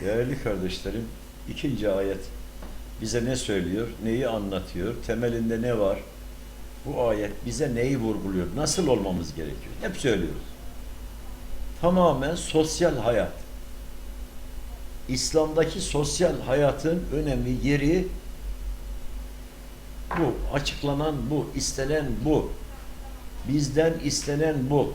Değerli kardeşlerim, ikinci ayet bize ne söylüyor, neyi anlatıyor, temelinde ne var? Bu ayet bize neyi vurguluyor, nasıl olmamız gerekiyor? Hep söylüyoruz. Tamamen sosyal hayat. İslam'daki sosyal hayatın önemi, yeri bu. Açıklanan bu, istenen bu. Bizden istenen bu.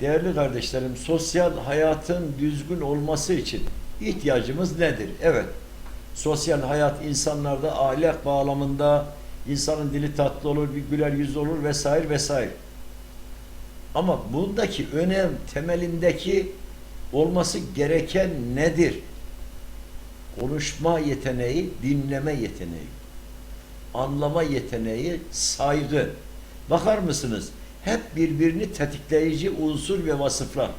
Değerli kardeşlerim, sosyal hayatın düzgün olması için ihtiyacımız nedir? Evet, sosyal hayat insanlarda ahlak bağlamında insanın dili tatlı olur, bir güler yüz olur vesaire vesaire. Ama bundaki önem temelindeki olması gereken nedir? Konuşma yeteneği, dinleme yeteneği, anlama yeteneği, saygı. Bakar mısınız? Hep birbirini tetikleyici unsur ve vasıflar.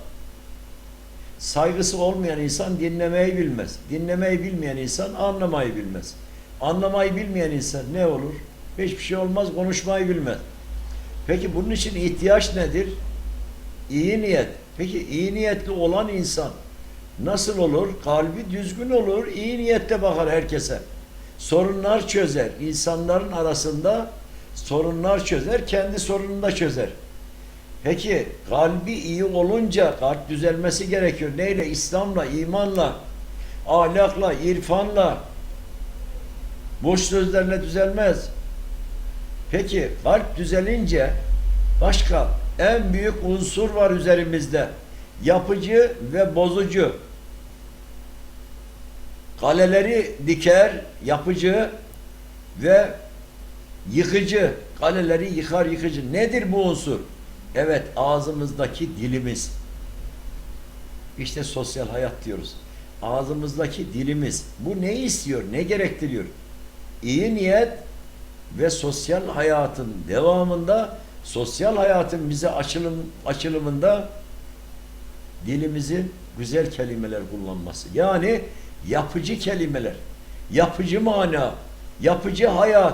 Saygısı olmayan insan dinlemeyi bilmez. Dinlemeyi bilmeyen insan anlamayı bilmez. Anlamayı bilmeyen insan ne olur? Hiçbir şey olmaz, konuşmayı bilmez. Peki bunun için ihtiyaç nedir? İyi niyet. Peki iyi niyetli olan insan nasıl olur? Kalbi düzgün olur, iyi niyetle bakar herkese. Sorunlar çözer. İnsanların arasında sorunlar çözer, kendi sorununu da çözer. Peki kalbi iyi olunca kalp düzelmesi gerekiyor. Neyle? İslam'la, imanla, ahlakla, irfanla, boş sözlerle düzelmez. Peki kalp düzelince başka en büyük unsur var üzerimizde. Yapıcı ve bozucu. Kaleleri diker, yapıcı ve yıkıcı. Kaleleri yıkar yıkıcı. Nedir bu unsur? Evet ağzımızdaki dilimiz. İşte sosyal hayat diyoruz. Ağzımızdaki dilimiz. Bu ne istiyor? Ne gerektiriyor? İyi niyet ve sosyal hayatın devamında sosyal hayatın bize açılım açılımında dilimizin güzel kelimeler kullanması. Yani yapıcı kelimeler, yapıcı mana, yapıcı hayat,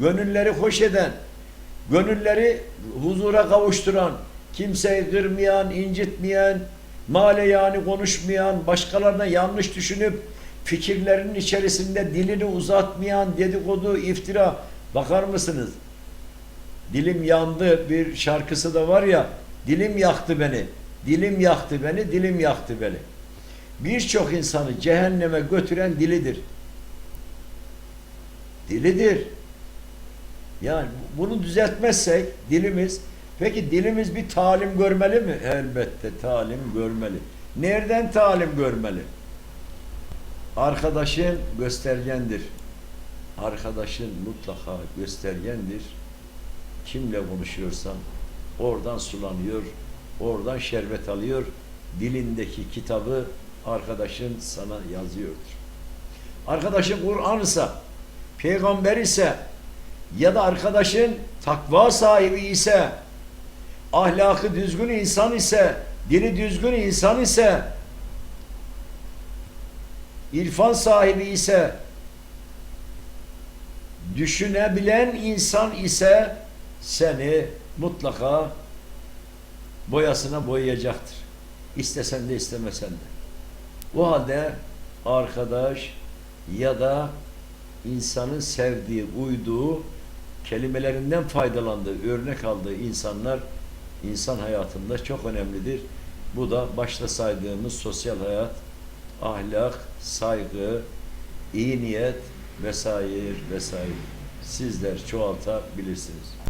gönülleri hoş eden, gönülleri huzura kavuşturan, kimseyi kırmayan, incitmeyen, male yani konuşmayan, başkalarına yanlış düşünüp fikirlerinin içerisinde dilini uzatmayan dedikodu, iftira. Bakar mısınız? Dilim yandı bir şarkısı da var ya, dilim yaktı beni, dilim yaktı beni, dilim yaktı beni. Birçok insanı cehenneme götüren dilidir. Dilidir. Yani bunu düzeltmezsek dilimiz, peki dilimiz bir talim görmeli mi? Elbette talim görmeli. Nereden talim görmeli? Arkadaşın göstergendir. Arkadaşın mutlaka göstergendir. Kimle konuşuyorsan oradan sulanıyor, oradan şerbet alıyor. Dilindeki kitabı arkadaşın sana yazıyordur. Arkadaşın Kur'an ise, peygamber ise ya da arkadaşın takva sahibi ise, ahlakı düzgün insan ise, dili düzgün insan ise, irfan sahibi ise, düşünebilen insan ise seni mutlaka boyasına boyayacaktır. İstesen de istemesen de. Bu halde arkadaş ya da insanın sevdiği, uyduğu kelimelerinden faydalandığı, örnek aldığı insanlar insan hayatında çok önemlidir. Bu da başta saydığımız sosyal hayat, ahlak, saygı, iyi niyet vesaire vesaire. Sizler çoğaltabilirsiniz.